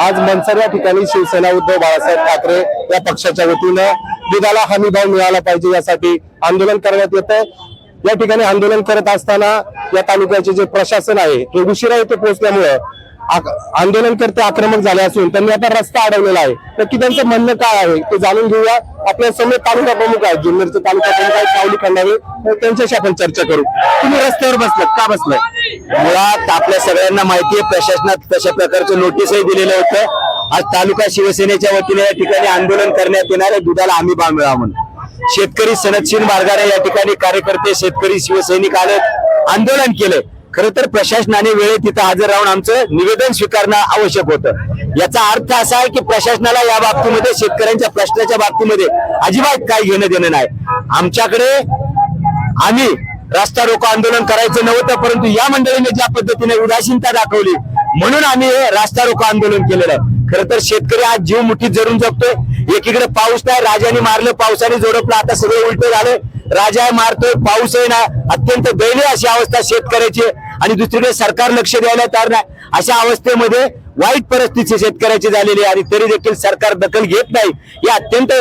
आज मनसर या ठिकाणी शिवसेना उद्धव बाळासाहेब ठाकरे या पक्षाच्या वतीनं दुधाला हमी भाव मिळाला पाहिजे यासाठी आंदोलन करण्यात येतं या ठिकाणी आंदोलन करत असताना या तालुक्याचे जे प्रशासन आहे ते उशिरा येथे पोहोचल्यामुळं आंदोलनकर्ते आक्रमक झाले असून त्यांनी आता रस्ता अडवलेला आहे. नक्की त्यांचं म्हणणं काय आहे ते जाणून घेऊया. आपल्यासमोर तालुका प्रमुख आहेत जुन्नरचे तालुका प्रमुख आहेत सावली खंडावे तर त्यांच्याशी आपण चर्चा करू. तुम्ही रस्त्यावर बसलात का बसलाय? मुळात आपल्या सगळ्यांना माहिती आहे प्रशासनात तशा प्रकारचं नोटीसही दिलेलं होतं. आज तालुका शिवसेनेच्या वतीने या ठिकाणी आंदोलन करण्यात येणार आहे दुधाला हमी भाव मिळावा म्हणून. शेतकरी सनदशील मार्गाने या ठिकाणी कार्यकर्ते शेतकरी शिवसैनिक आले आंदोलन केलं खर तर प्रशासनाने वेळेत तिथं हजर राहून आमचं निवेदन स्वीकारणं आवश्यक होतं. याचा अर्थ असा आहे की प्रशासनाला या बाबतीमध्ये शेतकऱ्यांच्या प्रश्नाच्या बाबतीमध्ये अजिबात काही घेणं देणं नाही. आमच्याकडे आम्ही रास्ता रोको आंदोलन करायचं नव्हतं परंतु या मंडळीने ज्या पद्धतीने उदासीनता दाखवली म्हणून आम्ही हे रास्ता रोको आंदोलन केलेलं आहे. खरं तर शेतकरी आज जीव मुठीत जरून जगतोय. एकीकडे पाऊस नाही राजाने मारलं पावसाने जोडपलं आता सगळं उलट झालं. राजा मारतोय पाऊस आहे ना अत्यंत दयनीय अशी अवस्था शेतकऱ्याची. आणि दुसरीकडे सरकार लक्ष द्यायला तयार नाही. अशा अवस्थेमध्ये वाईट परिस्थिती शेतकऱ्याची झालेली आहे. आणि तरी देखील सरकार दखल घेत नाही. ही अत्यंत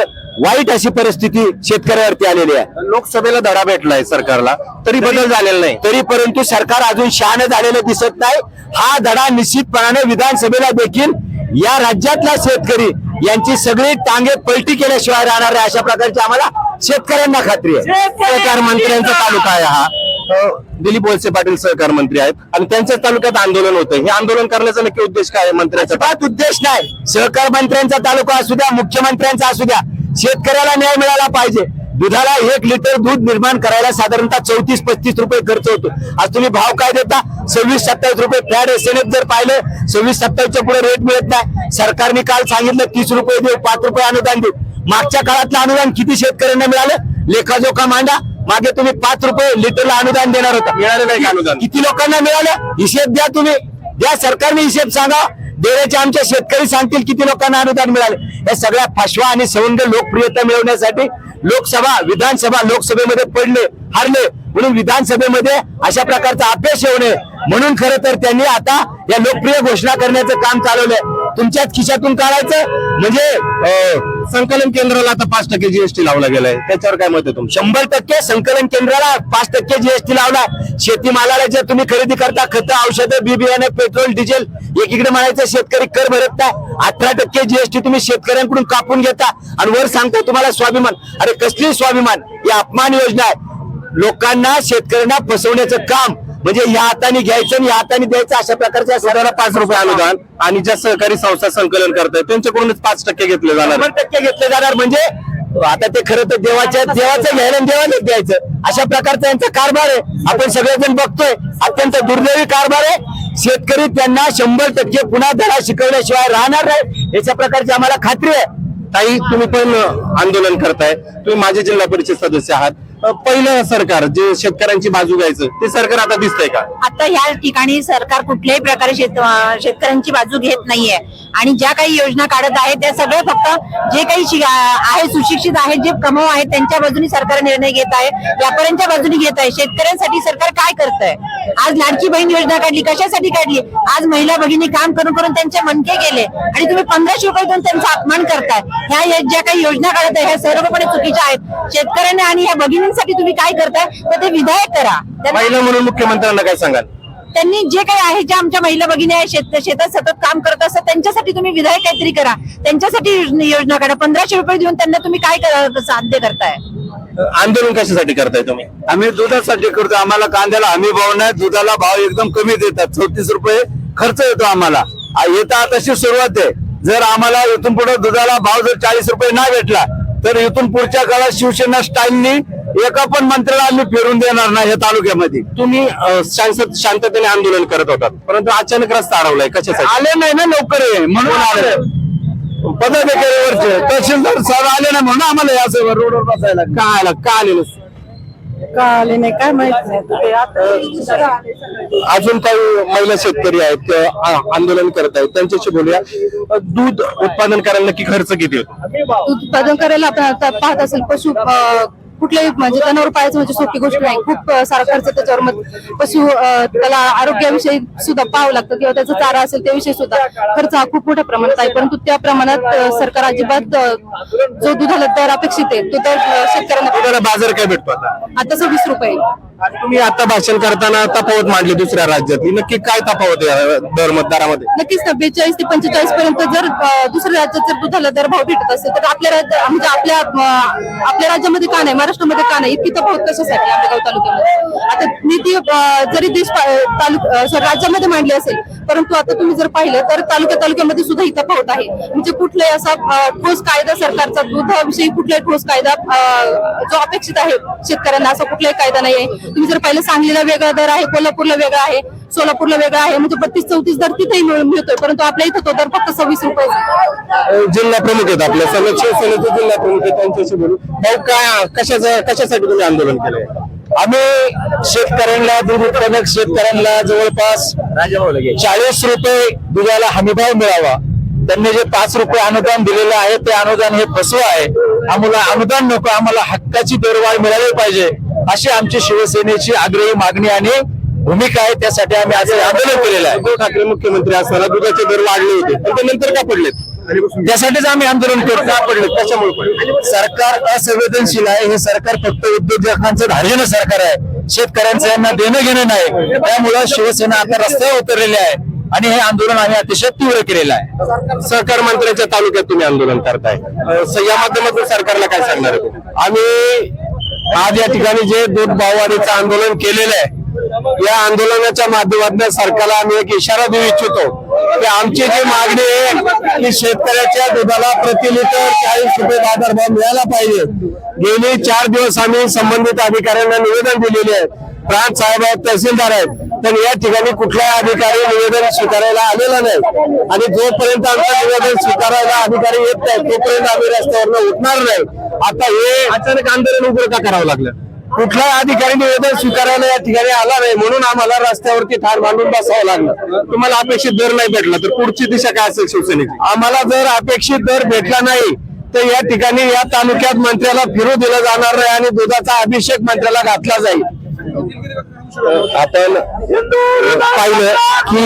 वाईट अशी परिस्थिती शेतकऱ्यावरती आलेली आहे. लोकसभेला धडा भेटलाय सरकारला. तरी बदल झालेला नाही. तरी परंतु सरकार अजून शहाणं झालेलं दिसत नाही. हा धडा निश्चितपणाने विधानसभेला देखील या राज्यातला शेतकरी यांची सगळी टांगे पलटी केल्याशिवाय राहणार नाही. अशा प्रकारची आम्हाला शेतकऱ्यांना खात्री आहे. सहकार मंत्र्यांचा तालुका आहे हा. दिलीप वळसे पाटील सहकार मंत्री आहेत. आणि त्यांच्याच तालुक्यात आंदोलन होतं. हे आंदोलन करण्याचा नक्की उद्देश काय आहे मंत्र्याचा अजिबात उद्देश नाही. सहकार मंत्र्यांचा तालुका असू द्या मुख्यमंत्र्यांचा असू द्या शेतकऱ्याला न्याय मिळाला पाहिजे. दुधाला एक लिटर दूध निर्माण करायला साधारणतः चौतीस पस्तीस रुपये खर्च होतो. आज तुम्ही भाव काय देता? सव्वीस सत्तावीस रुपये. फॅड एसएनएफ जर पाहिलं सव्वीस सत्तावीसच्या पुढे रेट मिळत नाही. सरकारने काल सांगितलं तीस रुपये देऊ पाच रुपये अनुदान देऊ. मागच्या काळातलं अनुदान किती शेतकऱ्यांना मिळालं? लेखाजोखा मांडा. मागे तुम्ही पाच रुपये लिटरला अनुदान देणार होता. मिळालं नाही अनुदान? किती लोकांना मिळालं? हिशेब द्या तुम्ही. द्या सरकारने हिशेब सांगा. देण्याचे आमचे शेतकरी सांगतील किती लोकांना अनुदान मिळाले. या सगळ्या फसवा आणि सवंग लोकप्रियता मिळवण्यासाठी लोकसभा विधानसभा लोकसभेमध्ये पडले हारले. म्हणून विधानसभेमध्ये अशा प्रकारचा अभ्यास येऊ नये. म्हणून खरं तर त्यांनी आता या लोकप्रिय घोषणा करण्याचं काम चालवलंय. तुमच्याच खिशातून काढायचं? म्हणजे संकलन केंद्राला आता पाच टक्के जीएसटी लावला गेलाय. त्याच्यावर काय मत आहे तुमचं? शंभर टक्के संकलन केंद्राला पाच टक्के जीएसटी लावला शेतीमालाला जर तुम्ही खरेदी करता खतं औषधं बी बियाणे पेट्रोल डिझेल एकीकडे म्हणायचं शेतकरी कर भरत नाही. अठरा टक्के जीएसटी तुम्ही शेतकऱ्यांकडून कापून घेता. आणि वर सांगता तुम्हाला स्वाभिमान. अरे कसली स्वाभिमान? ही अपमान योजना आहे. लोकांना शेतकऱ्यांना फसवण्याचं काम म्हणजे या हाताने घ्यायचं आणि या हाताने द्यायचं अशा प्रकारच्या स्वतःला पाच रुपये अनुदान आणि ज्या सहकारी संस्था संकलन करतायत त्यांच्याकडूनच पाच टक्के घेतले जाणार टक्के घेतले जाणार. म्हणजे आता ते खरं तर देवाच्या देवाचं घ्यायला देवानेच द्यायचं. अशा प्रकारचा यांचा कारभार आहे. आपण सगळेजण बघतोय. अत्यंत दुर्दैवी कारभार आहे. शेतकरी त्यांना शंभर टक्के पुन्हा धडा शिकवल्याशिवाय राहणार नाही. याच्या प्रकारची आम्हाला खात्री आहे. ताई तुम्ही पण आंदोलन करताय. तुम्ही माझे जिल्हा परिषद सदस्य आहात. पहिलं सरकार जे शेतकऱ्यांची बाजू घ्यायचं ते सरकार आता दिसतंय का? आता ह्या ठिकाणी सरकार कुठल्याही प्रकारे शेत शेतकऱ्यांची बाजू घेत नाहीये. आणि ज्या काही योजना काढत आहे त्या सगळ्या फक्त जे काही आहे सुशिक्षित आहेत जे कमव आहेत त्यांच्या बाजूने सरकार निर्णय घेत आहे व्यापाऱ्यांच्या बाजूने घेत आहे. शेतकऱ्यांसाठी सरकार काय करत आहे आज लाडकी बहीण योजना काढली कशासाठी काढली? आज महिला भगिनी काम करून करून त्यांचे मनके गेले आणि तुम्ही पंधराशे रुपये देऊन त्यांचा अपमान करताय. ह्या ज्या काही योजना काढत आहे ह्या सर्वपणे चुकीच्या आहेत. शेतकऱ्यांना आणि ह्या भगिनींसाठी तुम्ही काय करताय तर ते विधायक करा. त्यांना- महिला म्हणून मुख्यमंत्र्यांना काय सांगाल? त्यांनी जे काही आहे ज्या आमच्या महिला भगिनी आहेत शेत शेतात सतत काम करत असतात त्यांच्यासाठी तुम्ही विधायक काहीतरी करा. त्यांच्यासाठी योजना योजना काढा. पंधराशे रुपये देऊन त्यांना तुम्ही काय साध्य करताय? आंदोलन कशासाठी करताय तुम्ही? आम्ही दुधासाठी करतो. आम्हाला कांद्याला हमी भाव नाही दुधाला भाव एकदम कमी देतात. चौतीस रुपये खर्च येतो आम्हाला. येतं आताशी सुरुवात आहे. जर आम्हाला इथून पुढे दुधाला भाव जर चाळीस रुपये नाही भेटला तर इथून पुढच्या काळात शिवसेना स्टाईलनी एका पण मंत्र्याला आम्ही फिरून देणार नाही या तालुक्यामध्ये. तुम्ही अ, शांत शांततेने आंदोलन करत होतात. परंतु अचानक रस्ता अडवलाय. कशासाठी? आले नाही ना लवकर हे, म्हणून आले? पदाधिकारीवरचे तहसीलदार सर आले नाही म्हणून आम्हाला या असं रोडवर बसायला. काय आलं? का आले नसते? का आले नाही? काय माहीत नाही. ते आता अजून काही महिला शेतकरी आहेत ते आ- आंदोलन करत आहेत. त्यांच्याशी बोलूया. अ, दूध उत्पादन करायला नक्की खर्च किती होतो उत्पादन करायला आपण आता पाहत असेल पशु अं, कुठल्याही म्हणजे जनावर पाहायचं म्हणजे सोपी गोष्ट नाही. खूप सारा खर्च त्याच्यावर मग पशु त्याला आरोग्याविषयी सुद्धा पाहावं लागतं किंवा त्याचा चारा असेल त्याविषयी सुद्धा. खर्च हा खूप मोठ्या प्रमाणात आहे. परंतु त्या प्रमाणात सरकार अजिबात जो दुधाला दर अपेक्षित आहे तो दर शेतकऱ्यांना बाजार काय भेटतो आता? सव्वीस रुपये. तुम्ही आता भाषण करताना तफावत मांडली दुसऱ्या राज्यातली. नक्की काय तफावत दर मतदारामध्ये? नक्कीच ना बेचाळीस ते पंचेचाळीस पर्यंत जर दुसऱ्या राज्यात जर दुधाला दर भाव भेटत असेल तर आपल्या राज्य म्हणजे आपल्या आपल्या राज्यामध्ये का नाही? महाराष्ट्रामध्ये का नाही? इतकी तफावत कशासाठी आंबेगाव तालुक्यामध्ये? आता नीती जरी देश तालुका राज्यामध्ये मांडली असेल परंतु आता तुम्ही जर पाहिलं तर तालुक्या तालुक्यामध्ये सुद्धा ही तफावत आहे. म्हणजे कुठलाही असा ठोस कायदा सरकारचा दुधाविषयी कुठलाही ठोस कायदा जो अपेक्षित आहे शेतकऱ्यांना असा कुठलाही कायदा नाही आहे तुम्ही जर पाहिलं सांगलीला वेगळा दर आहे कोल्हापूरला वेगळा आहे सोलापूरला वेगळा आहे. म्हणजे बत्तीस चौतीस दर तिथेही मिळ- मिळतोय. परंतु आपल्या इथं तो दर फक्त सव्वीस रुपये. जिल्हा प्रमुख आहेत आपल्या संरक्षण सेनेचे जिल्हा प्रमुख आहेत त्यांच्याशी बोलू. भाऊ काय कशाचं कशासाठी तुम्ही आंदोलन केलंय? आम्ही शेतकऱ्यांना दूध उत्पादक शेतकऱ्यांना जवळपास चाळीस रुपये दुधाला हमीभाव मिळावा. त्यांनी जे पाच रुपये अनुदान दिलेलं आहे ते अनुदान हे फसवं आहे. आम्हाला अनुदान नको आम्हाला हक्काची दरवाढ मिळाली पाहिजे अशी आमची शिवसेनेची आग्रही मागणी आणि भूमिका आहे त्यासाठी आम्ही आज आंदोलन केलेलं आहे. उद्धव ठाकरे मुख्यमंत्री असताना दुधाचे दर वाढले होते पण ते नंतर का पडलेत? त्यासाठीच आम्ही आंदोलन करतो. का पडले कशामुळे पडले सरकार असंवेदनशील आहे हे सरकार फक्त उद्योजकांचं धार्जिन सरकार आहे. शेतकऱ्यांचं यांना देणं घेणं नाही. त्यामुळं शिवसेना आता रस्त्यावर उतरलेली आहे आणि हे आंदोलन आम्ही अतिशय तीव्र केलेलं आहे. सहकार मंत्र्यांच्या तालुक्यात तुम्ही आंदोलन करताय. या माध्यमातून सरकारला काय सांगणार? आम्ही आज या ठिकाणी जे दूध भाववाढीचं आंदोलन केलेलं आहे या आंदोलनाच्या माध्यमातून सरकारला आम्ही एक इशारा देऊ इच्छितो की आमची जी मागणी आहे की शेतकऱ्याच्या दुधाला प्रति लिटर चाळीस रुपये बाजारभाव मिळाला पाहिजे. गेली चार दिवस आम्ही संबंधित अधिकाऱ्यांना निवेदन दिलेले आहे. प्रांत साहेब आहेत तहसीलदार आहेत पण या ठिकाणी कुठलाही अधिकारी निवेदन स्वीकारायला आलेला नाही. आणि जोपर्यंत आमचं निवेदन स्वीकारायला अधिकारी येत नाही तोपर्यंत आम्ही रस्त्यावर उठणार नाही. आता हे अचानक आंदोलन उघड का करावं लागलं? कुठलाही अधिकारी निवेदन स्वीकारायला या ठिकाणी आला नाही म्हणून आम्हाला रस्त्यावरती ठार मांडून बसावं लागलं. तुम्हाला अपेक्षित दर नाही भेटला तर पुढची दिशा काय असेल शिवसेनेची? आम्हाला जर अपेक्षित दर भेटला नाही तर या ठिकाणी या तालुक्यात मंत्र्याला फिरू दिलं जाणार नाही आणि दुधाचा अभिषेक मंत्र्याला घातला जाईल. आपण पाहिलं की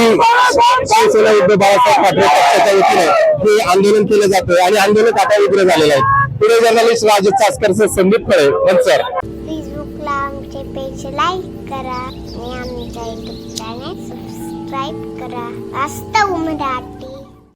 शिवसेना उद्धव बाळासाहेब ठाकरे पक्षाच्या वतीने हे आंदोलन केलं जातं आणि आंदोलन आता उग्र झालेलं आहे. पुढे जर्नलिस्ट राजेश चासकर संदीप फळे सर. लाईक करा आणि आमच्या युट्यूब चॅनेल सबस्क्राईब करा. वास्तव मराठी